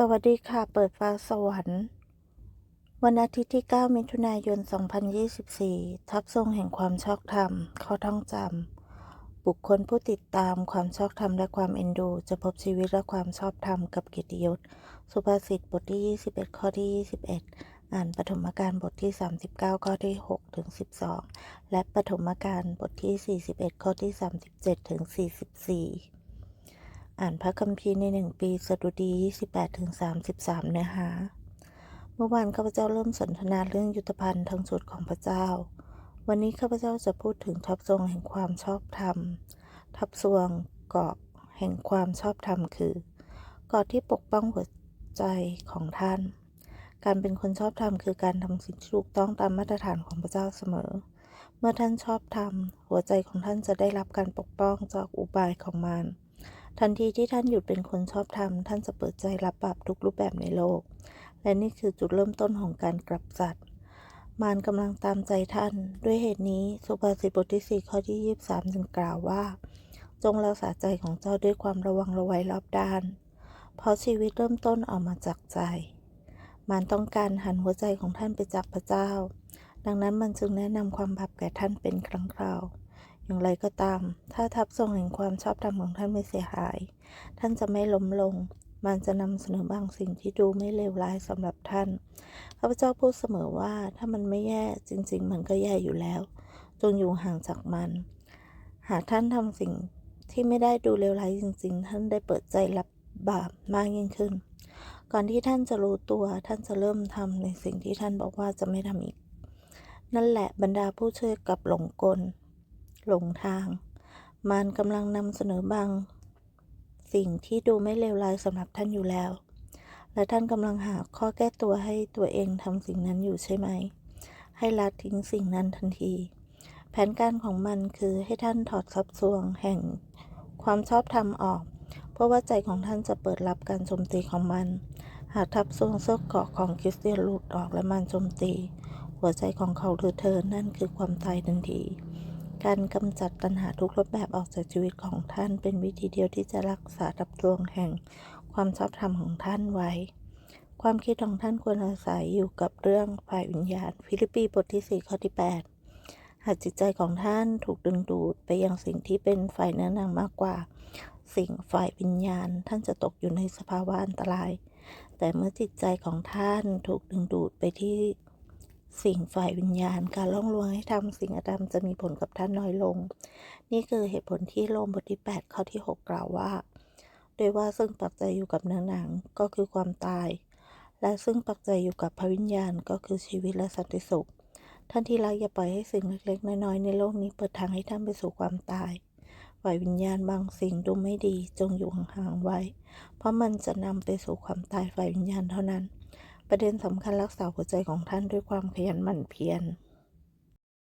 สวัสดีค่ะ เปิดฟ้าสวรรค์ วันอาทิตย์ที่ 9 มิถุนายน 2024 ทับทรงแห่งความชอบธรรม ข้อท่องจำ บุคคลผู้ติดตามความชอบธรรมและความเอ็นดู จะพบชีวิตและความชอบธรรมกับกียรติยศ สุภาษิตบทที่ 21 ข้อที่ 21 อ่านปฐมกาลบทที่ 39 ข้อที่6ถึง12 และปฐมกาลบทที่ 41 ข้อที่ 37ถึง44 อ่านพระคัมภีร์ในหนึ่งปีสดุดี 28ถึง33 เนื้อหา เมื่อวานข้าพเจ้าเริ่มสนทนาเรื่องยุทธภัณฑ์ทั้งสุดของพระเจ้า วันนี้ข้าพเจ้าจะพูดถึงทัพทรงแห่งความชอบธรรม ทัพทรวงเกาะแห่งความชอบธรรมคือเกาะที่ปกป้องหัวใจของท่าน การเป็นคนชอบธรรมคือการทำสิ่งที่ถูกต้องตามมาตรฐานของพระเจ้าเสมอ เมื่อท่านชอบธรรม หัวใจของท่านจะได้รับการปกป้องจากอุบายของมาร ทันทีที่ท่านหยุดเป็นคนชอบธรรม ท่านจะเปิดใจรับบาปทุกรูปแบบในโลก และนี่คือจุดเริ่มต้นของการกลับสัตว์ มารกำลังตามใจท่าน ด้วยเหตุนี้สุภาษิตบทที่ 4 ข้อที่ 23 จึงกล่าวว่า จงรักษาใจของเจ้าด้วยความระวังระไว้รอบด้าน เพราะชีวิตเริ่มต้นออกมาจากใจ มารต้องการหันหัวใจของท่านไปจากพระเจ้า ดังนั้นมันจึงแนะนำความบาปแก่ท่านเป็นครั้งคราว อย่างไรก็ตาม ถ้าทับทรงแห่งความชอบธรรมของท่านไม่เสียหาย ท่านจะไม่ล้มลง มันจะนำเสนอบางสิ่งที่ดูไม่เลวร้ายสำหรับท่าน ข้าพเจ้าพูดเสมอว่าถ้ามันไม่แย่จริง ๆ มันก็แย่อยู่แล้ว จงอยู่ห่างจากมัน หากท่านทำสิ่งที่ไม่ได้ดูเลวร้ายจริง ๆ ท่านได้เปิดใจรับบาปมากยิ่งขึ้น ก่อนที่ท่านจะรู้ตัวท่านจะเริ่มทำในสิ่งที่ท่านบอกว่าจะไม่ทำอีก นั่นแหละบรรดาผู้ช่วยกับหลงกล หลงทาง มารกำลังนำเสนอบาง สิ่งที่ดูไม่เลวร้ายสำหรับท่านอยู่แล้ว และท่านกำลังหาข้อแก้ตัวให้ตัวเองทำสิ่งนั้นอยู่ใช่ไหม ให้ละทิ้งสิ่งนั้นทันที แผนการของมันคือให้ท่านถอดซับซวงแห่งความชอบธรรมออก เพราะว่าใจของท่านจะเปิดรับการโจมตีของมัน หากทับซวงเสื้อเกาะของคริสเตียนหลุดออกและมันโจมตี หัวใจของเขาหรือเธอนั่นคือความตายทันที การกำจัดตัณหาทุกรูปแบบออกจากชีวิตของท่านเป็นวิธีเดียวที่จะรักษาทับดวงแห่งความชอบธรรมของท่านไว้ ความคิดของท่านควรอาศัยอยู่กับเรื่องฝ่ายวิญญาณ ฟิลิปปีบทที่ 4 ข้อที่ 8 หากจิตใจของท่านถูกดึงดูดไปยังสิ่งที่เป็นฝ่ายเนื้อหนังมากกว่า สิ่งฝ่ายวิญญาณ ท่านจะตกอยู่ในสภาวะอันตราย แต่เมื่อจิตใจของท่านถูกดึงดูดไปที่ สิ่งฝ่ายวิญญาณ การล่องลวงให้ทำสิ่งอธรรมจะมีผลกับท่านน้อยลง นี่คือเหตุผลที่โรมบทที่ 8 ข้อที่ 6 กล่าวว่า โดยว่าซึ่งปักใจอยู่กับเนื้อหนังก็คือความตาย และซึ่งปักใจอยู่กับพระวิญญาณก็คือชีวิตและสันติสุข ท่านที่รักอย่าปล่อยให้สิ่งเล็กๆ น้อยๆในโลกนี้เปิดทางให้ท่านไปสู่ความตายฝ่ายวิญญาณบางสิ่งดูไม่ดีจงอยู่ห่างๆไว้ เพราะมันจะนำไปสู่ความตายฝ่ายวิญญาณเท่านั้น ประเด็นสำคัญรักษาหัวใจของท่านด้วยความขยันหมั่นเพียร